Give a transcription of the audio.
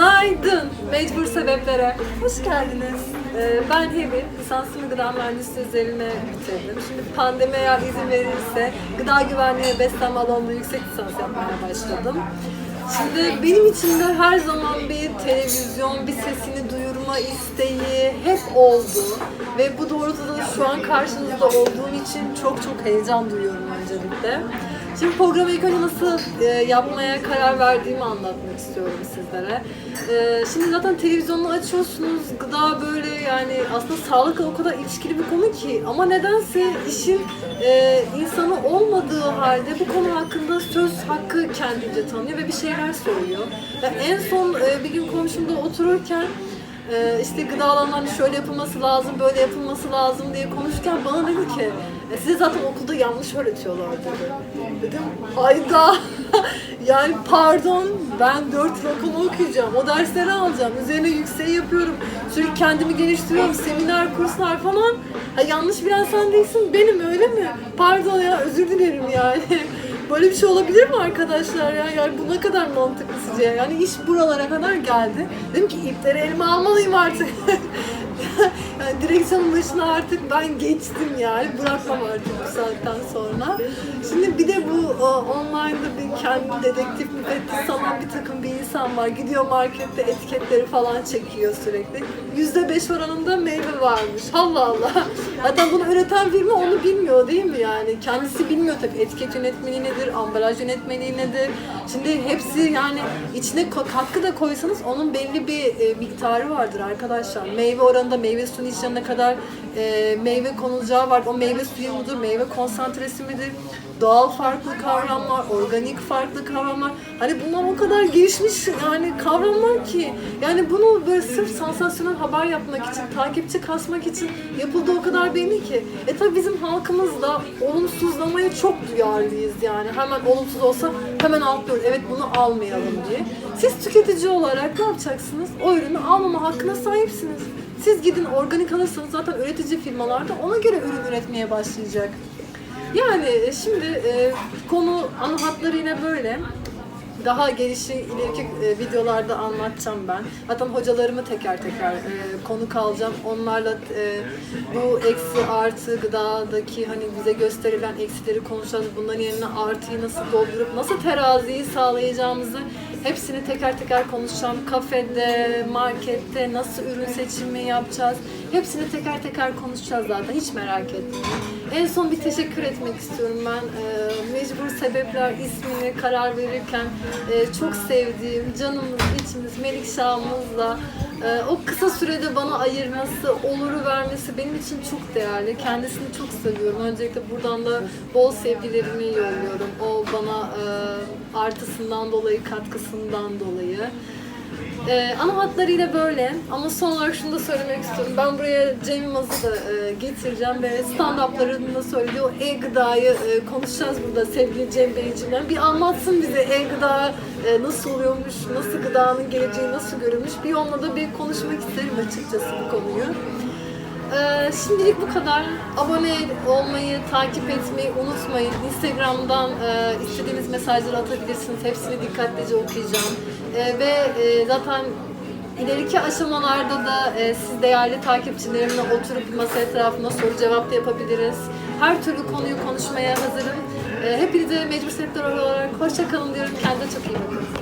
Günaydın. Mecbur sebeplere. Hoş geldiniz. Ee, ben Hebe, lisansımı gıda mühendisliği üzerine bitirdim. Şimdi pandemi eğer izin verirse gıda güvenliği ve beslenme alanında yüksek lisans yapmaya başladım. Şimdi benim için de her zaman bir televizyon, bir sesini duyurma isteği hep oldu. Ve bu doğrultuda da şu an karşınızda olduğum için çok çok heyecan duyuyorum öncelikle. Şimdi programı ilk önce nasıl e, yapmaya karar verdiğimi anlatmak istiyorum sizlere. E, şimdi zaten televizyonu açıyorsunuz, gıda böyle yani aslında sağlıkla o kadar ilişkili bir konu ki ama nedense işin e, insanı olmadığı halde bu konu hakkında söz hakkı kendince tanıyor ve bir şeyler söylüyor. Ve en son e, bir gün komşumda otururken ee, işte gıdaların şöyle yapılması lazım, böyle yapılması lazım diye konuşurken bana dedi ki "E, size zaten okulda yanlış öğretiyorlar dedi. Dedim hayda yani pardon ben 4 yıl okulu okuyacağım, o dersleri alacağım, üzerine yükseği yapıyorum, sürekli kendimi geliştiriyorum, seminer, kurslar falan. Ha, yanlış bilen sen değilsin, benim öyle mi? Pardon ya özür dilerim yani. Böyle bir şey olabilir mi arkadaşlar ya? Yani bu ne kadar mantıklı sizce? Yani iş buralara kadar geldi. Dedim ki ipleri elime almalıyım artık. yani direksiyonun başına artık ben geçtim yani. Bırakmam artık bu saatten sonra. Şimdi bir de bu o, online'da bir kendi dedektif müfettiş sanan bir takım bir insan var. Gidiyor markette etiketleri falan çekiyor sürekli. %5 oranında meyve varmış. Allah Allah. Zaten bunu üreten firma onu bilmiyor değil mi yani? Kendisi bilmiyor tabii etiket yönetmeliği nedir, ambalaj yönetmeliği nedir. Şimdi hepsi yani içine katkı da koysanız onun belli bir e, miktarı vardır arkadaşlar. Meyve oranında meyve suyun ne kadar e, meyve konulacağı var. O meyve suyu mudur, meyve konsantresi midir? Doğal farklı kavramlar, organik farklı kavramlar. Hani bunlar o kadar gelişmiş yani kavramlar ki. Yani bunu böyle sırf sansasyonel haber yapmak için, takipçi kasmak için yapıldığı o kadar belli ki. E tabi bizim halkımız da olumsuzlamaya çok duyarlıyız yani. Hemen olumsuz olsa hemen atlıyoruz. Evet bunu almayalım diye. Siz tüketici olarak ne yapacaksınız? O ürünü almama hakkına sahipsiniz. Siz gidin organik alırsanız zaten üretici firmalar da ona göre ürün üretmeye başlayacak. Yani şimdi e, konu ana hatları yine böyle. Daha gelişi ileriki e, videolarda anlatacağım ben. Zaten hocalarımı teker teker e, konuk alacağım. Onlarla e, bu eksi artı gıdadaki hani bize gösterilen eksileri konuşacağız. Bunların yerine artıyı nasıl doldurup nasıl teraziyi sağlayacağımızı hepsini teker teker konuşacağım. Kafede, markette nasıl ürün seçimi yapacağız. Hepsini teker teker konuşacağız zaten. Hiç merak etmeyin. En son bir teşekkür etmek istiyorum ben. E, Mecbur Sebepler ismini karar verirken e, çok sevdiğim canımız, içimiz Melikşah'ımızla e, o kısa sürede bana ayırması, oluru vermesi benim için çok değerli. Kendisini çok seviyorum. Öncelikle buradan da bol sevgilerimi yolluyorum. O bana e, artısından dolayı, katkısından dolayı. Ee, ana hatlarıyla böyle ama son olarak şunu da söylemek istiyorum. Ben buraya Cem Yılmaz'ı da e, getireceğim ve stand-up'larında da söylediği o e-gıdayı e, konuşacağız burada sevgili Cem Beyciğimle. Bir anlatsın bize e-gıda e, nasıl oluyormuş, nasıl gıdanın geleceği nasıl görülmüş. Bir onunla da bir konuşmak isterim açıkçası bu konuyu. Ee, şimdilik bu kadar. Abone olmayı, takip etmeyi unutmayın. Instagram'dan e, istediğiniz mesajları atabilirsiniz. Hepsini dikkatlice okuyacağım. E, ve e, zaten ileriki aşamalarda da e, siz değerli takipçilerimle oturup masa etrafında soru cevap da yapabiliriz. Her türlü konuyu konuşmaya hazırım. E, hepinize mecbur sektör olarak hoşça kalın diyorum. Kendinize çok iyi bakın.